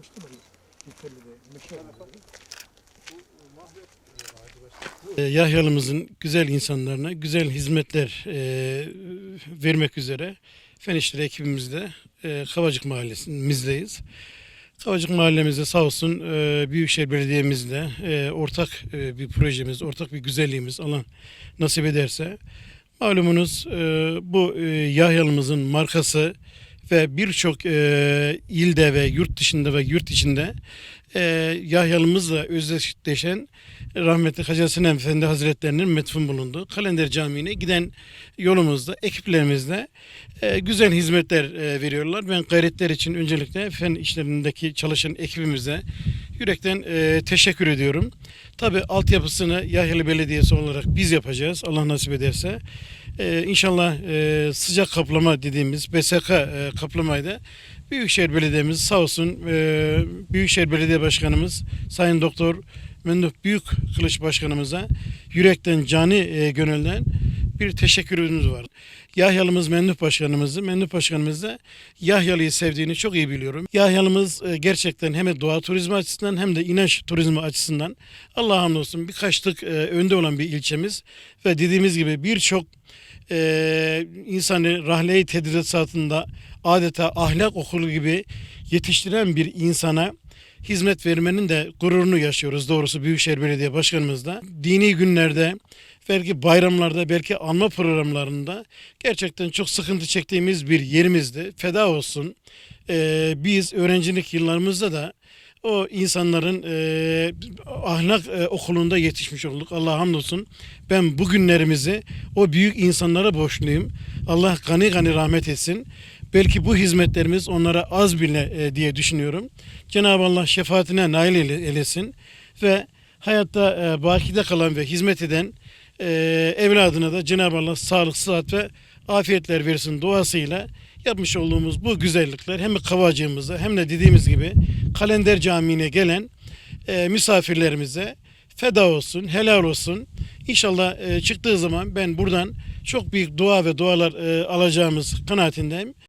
geçti mi? Yeterli de. Meşe Yahyalımızın güzel insanlarına güzel hizmetler e, vermek üzere Fen İşleri ekibimizde e, Kavacık Mahallesimizdeyiz. Kavacık Mahallemizde sağ olsun e, Büyükşehir Belediye'mizle e, ortak e, bir projemiz, ortak bir güzelliğimiz alan nasip ederse malumunuz e, bu e, Yahyalımızın markası ve birçok e, ilde ve yurt dışında ve yurt içinde e, Yahyalımızla özdeşleşen rahmetli Hacı Hasan Efendi Hazretlerinin metfun bulunduğu Kalender Camii'ne giden yolumuzda ekiplerimizle e, güzel hizmetler e, veriyorlar. Ben gayretler için öncelikle fen işlerindeki çalışan ekibimize yürekten e, teşekkür ediyorum. Tabi altyapısını Yahyalı Belediyesi olarak biz yapacağız Allah nasip ederse. E, inşallah e, sıcak kaplama dediğimiz BSK e, kaplamayı da Büyükşehir Belediye'miz sağ olsun e, Büyükşehir Belediye Başkanımız Sayın Doktor Memduh Büyük Kılıç Başkanımıza yürekten cani e, gönülden bir teşekkürümüz var. Yahyalımız Memduh Başkanımızı, Memduh Başkanımız da Yahyalı'yı sevdiğini çok iyi biliyorum. Yahyalımız e, gerçekten hem doğa turizmi açısından hem de inanç turizmi açısından Allah'a hamdolsun birkaçlık e, önde olan bir ilçemiz ve dediğimiz gibi birçok e, insanı rahle-i tedrisatında adeta ahlak okulu gibi yetiştiren bir insana hizmet vermenin de gururunu yaşıyoruz doğrusu Büyükşehir Belediye Başkanımızda. Dini günlerde, belki bayramlarda, belki anma programlarında gerçekten çok sıkıntı çektiğimiz bir yerimizdi. Feda olsun. Ee, biz öğrencilik yıllarımızda da o insanların e, ahlak e, okulunda yetişmiş olduk. Allah hamdolsun. Ben bu günlerimizi o büyük insanlara borçluyum. Allah gani gani rahmet etsin. Belki bu hizmetlerimiz onlara az bile e, diye düşünüyorum. Cenab-ı Allah şefaatine nail eyle- eylesin ve hayatta e, bakide kalan ve hizmet eden e, evladına da Cenab-ı Allah sağlık, sıhhat ve afiyetler versin duasıyla yapmış olduğumuz bu güzellikler hem kavacığımıza hem de dediğimiz gibi Kalender Camii'ne gelen e, misafirlerimize feda olsun, helal olsun. İnşallah e, çıktığı zaman ben buradan çok büyük dua ve dualar e, alacağımız kanaatindeyim.